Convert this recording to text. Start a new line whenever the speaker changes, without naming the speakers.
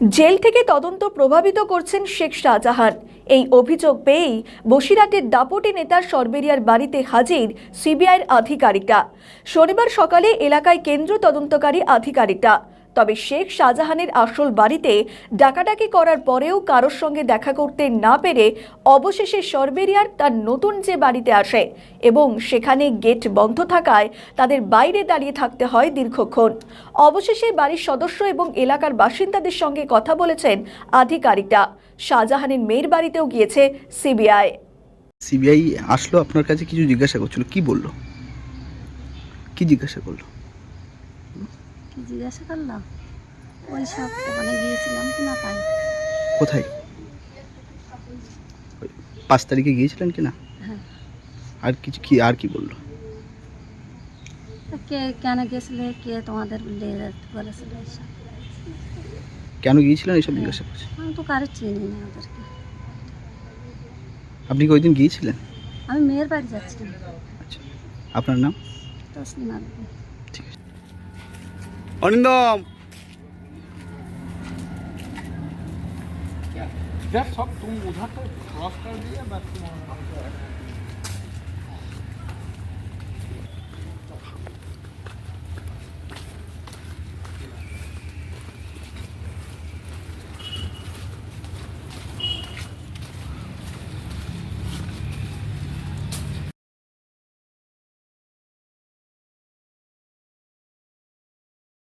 Jail থেকে তদন্ত প্রভাবিত করছেন শেখ শাহজাহান। এই অভিযোগ পেয়েই বসিরহাটের দাপটে নেতার সরবেরিয়ার বাড়িতে হাজির সিবিআইয়ের আধিকারিকরা। শনিবার সকালে এলাকায় কেন্দ্র তদন্তকারী আধিকারিকরা। তবে শেখ শাহজাহানের আসল বাড়িতে ডাকাডাকি করার পরেও কারোর সঙ্গে দেখা করতে না পেরে অবশেষে সরবেরিয়ার তার নতুন যে বাড়িতে আসে এবং সেখানে গেট বন্ধ থাকায় তাদের বাইরে দাঁড়িয়ে থাকতে হয় দীর্ঘক্ষণ। অবশেষে বাড়ির সদস্য এবং এলাকার বাসিন্দাদের সঙ্গে কথা বলেছেন আধিকারিকরা শাহজাহানের মেয়ের বাড়িতেও গিয়েছে সিবিআই।
সিবিআই আসলো আপনার কাছে কিছু জিজ্ঞাসা করছিল, কি বলল? কি জিজ্ঞাসা করল?
কি জিজ্ঞাসা করলাম? ওই সব ওখানে গিয়েছিলাম কি না তাই।
কোথায়? ওই পাঁচ তারিখে গিয়েছিলেন কি না
হ্যাঁ।
আর কিছু কি আর কি বলল?
কে কেন গেছিলে কে তোমাদের বলেছিল
কেন গিয়েছিলেন এইসব জিজ্ঞাসা করছে?
আমি তো কারও চিনি না ওদেরকে।
আপনি কি ওই দিন গিয়েছিলেন?
আমি মেয়ের বাড়ি যাচ্ছিলাম।
আচ্ছা। আপনার নাম?
তসলিমা
অরিন্দম
जब सब तुम उधर तो क्रॉस कर दिया बस तुम